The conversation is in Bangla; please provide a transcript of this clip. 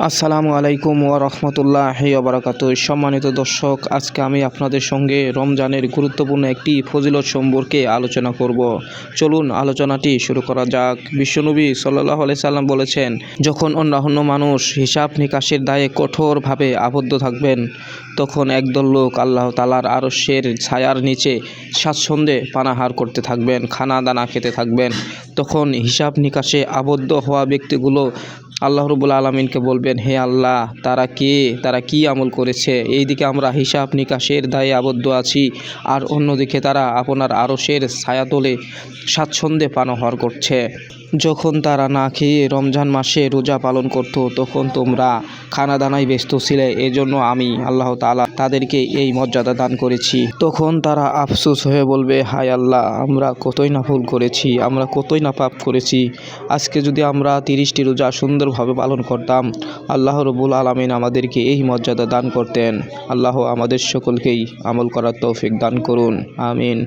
আসসালামু আলাইকুম ওয়া রহমতুল্লাহ বারাকাত সম্মানিত দর্শক, আজকে আমি আপনাদের সঙ্গে রমজানের গুরুত্বপূর্ণ একটি ফজিলত সম্পর্কে আলোচনা করব। চলুন আলোচনাটি শুরু করা যাক। বিশ্বনবী সাল্লাহ সাল্লাম বলেছেন, যখন অন্যান্য মানুষ হিসাব নিকাশের দায়ে কঠোরভাবে আবদ্ধ থাকবেন, তখন একদল লোক আল্লাহ তালার আরশের ছায়ার নিচে স্বাচ্ছন্দ্যে পানাহার করতে থাকবেন খানা দানা খেতে থাকবেন। তখন হিসাব নিকাশে আবদ্ধ হওয়া ব্যক্তিগুলো আল্লাহ রবুল আলমিনকে বলবেন, হে আল্লাহ, তারা কে? তারা কি আমল করেছে? এইদিকে আমরা হিসাব নিকাশের দায়ে আবদ্ধ আছি, আর অন্যদিকে তারা আপনার আরশের ছায়াতলে স্বাচ্ছন্দ্যে পানাহার করছে। যখন তারা না খেয়ে রমজান মাসে রোজা পালন করত, তখন তোমরা খানা দানায় ব্যস্ত ছিলে। এজন্য আমি আল্লাহ তাআলা তাদেরকে এই মর্যাদা দান করেছি। তখন তারা আফসোস হয়ে বলবে, হায় আল্লাহ, আমরা কতই না ভুল করেছি, আমরা কতই না পাপ করেছি। আজকে যদি আমরা তিরিশটি রোজা সুন্দরভাবে পালন করতাম। আল্লাহ রবুল আলমিন আমাদেরকে এই মর্যাদা দান করতেন। আল্লাহ আমাদের সকলকেই আমল করার তৌফিক দান করুন। আমিন।